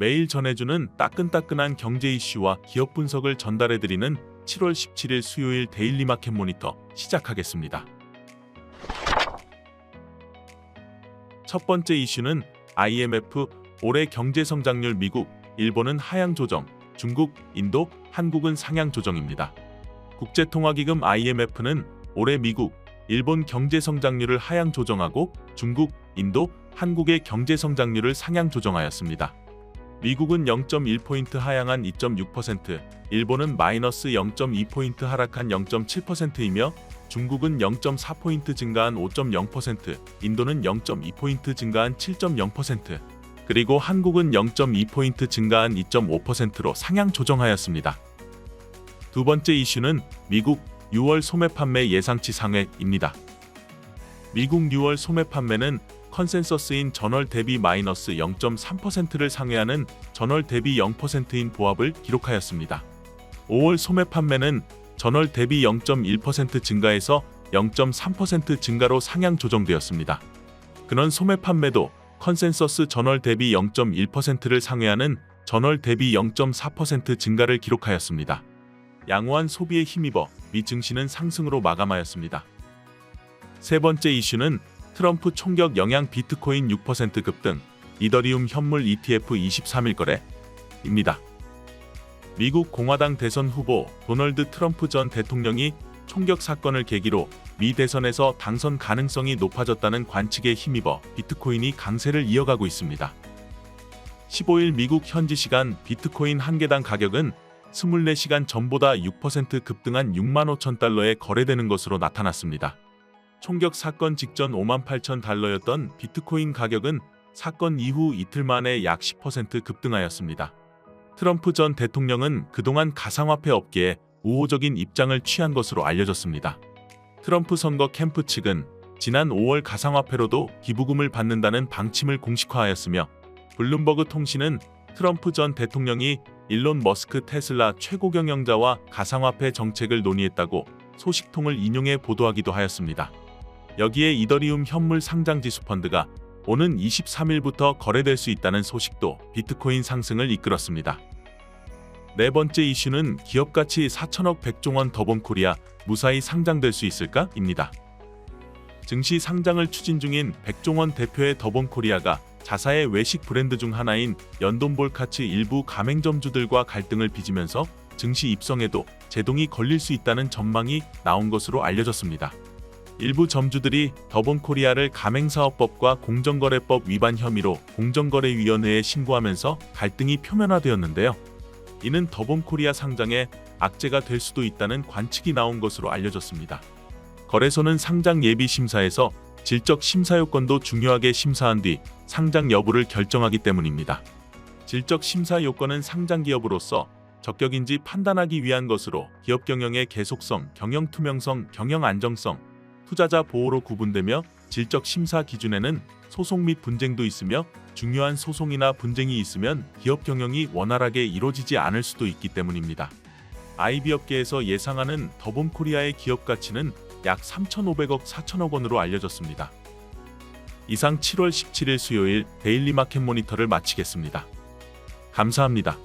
매일 전해주는 따끈따끈한 경제 이슈와 기업 분석을 전달해드리는 7월 17일 수요일 데일리 마켓 모니터 시작하겠습니다. 첫 번째 이슈는 IMF 올해 경제 성장률 미국, 일본은 하향 조정, 중국, 인도, 한국은 상향 조정입니다. 국제통화기금 IMF는 올해 미국, 일본 경제 성장률을 하향 조정하고 중국, 인도, 한국의 경제 성장률을 상향 조정하였습니다. 미국은 0.1포인트 하향한 2.6%, 일본은 마이너스 0.2포인트 하락한 0.7%이며 중국은 0.4포인트 증가한 5.0%, 인도는 0.2포인트 증가한 7.0%, 그리고 한국은 0.2포인트 증가한 2.5%로 상향 조정하였습니다. 두 번째 이슈는 미국 6월 소매 판매 예상치 상회입니다. 미국 6월 소매 판매는 컨센서스인 전월 대비 마이너스 0.3%를 상회하는 전월 대비 0%인 보합을 기록하였습니다. 5월 소매 판매는 전월 대비 0.1% 증가해서 0.3% 증가로 상향 조정되었습니다. 근원 소매 판매도 컨센서스 전월 대비 0.1%를 상회하는 전월 대비 0.4% 증가를 기록하였습니다. 양호한 소비에 힘입어 미 증시는 상승으로 마감하였습니다. 세 번째 이슈는 트럼프 총격 영향 비트코인 6% 급등, 이더리움 현물 ETF 23일 거래입니다. 미국 공화당 대선 후보 도널드 트럼프 전 대통령이 총격 사건을 계기로 미 대선에서 당선 가능성이 높아졌다는 관측에 힘입어 비트코인이 강세를 이어가고 있습니다. 15일 미국 현지 시간 비트코인 한 개당 가격은 24시간 전보다 6% 급등한 6만 5천 달러에 거래되는 것으로 나타났습니다. 총격 사건 직전 5만 8천 달러였던 비트코인 가격은 사건 이후 이틀 만에 약 10% 급등하였습니다. 트럼프 전 대통령은 그동안 가상화폐 업계에 우호적인 입장을 취한 것으로 알려졌습니다. 트럼프 선거 캠프 측은 지난 5월 가상화폐로도 기부금을 받는다는 방침을 공식화하였으며 블룸버그 통신은 트럼프 전 대통령이 일론 머스크 테슬라 최고 경영자와 가상화폐 정책을 논의했다고 소식통을 인용해 보도하기도 하였습니다. 여기에 이더리움 현물 상장 지수 펀드가 오는 23일부터 거래될 수 있다는 소식도 비트코인 상승을 이끌었습니다. 네 번째 이슈는 기업 가치 4천억 100조 원 더본 코리아 무사히 상장될 수 있을까?입니다. 증시 상장을 추진 중인 백종원 대표의 더본 코리아가 자사의 외식 브랜드 중 하나인 연돈볼 카츠 일부 가맹점주들과 갈등을 빚으면서 증시 입성에도 제동이 걸릴 수 있다는 전망이 나온 것으로 알려졌습니다. 일부 점주들이 더본코리아를 가맹사업법과 공정거래법 위반 혐의로 공정거래위원회에 신고하면서 갈등이 표면화되었는데요. 이는 더본코리아 상장에 악재가 될 수도 있다는 관측이 나온 것으로 알려졌습니다. 거래소는 상장 예비 심사에서 질적 심사 요건도 중요하게 심사한 뒤 상장 여부를 결정하기 때문입니다. 질적 심사 요건은 상장 기업으로서 적격인지 판단하기 위한 것으로 기업 경영의 계속성, 경영 투명성, 경영 안정성, 투자자 보호로 구분되며 질적 심사 기준에는 소송 및 분쟁도 있으며 중요한 소송이나 분쟁이 있으면 기업 경영이 원활하게 이루어지지 않을 수도 있기 때문입니다. IB 업계에서 예상하는 더본코리아의 기업 가치는 약 3,500억 4천억 원으로 알려졌습니다. 이상 7월 17일 수요일 데일리 마켓 모니터를 마치겠습니다. 감사합니다.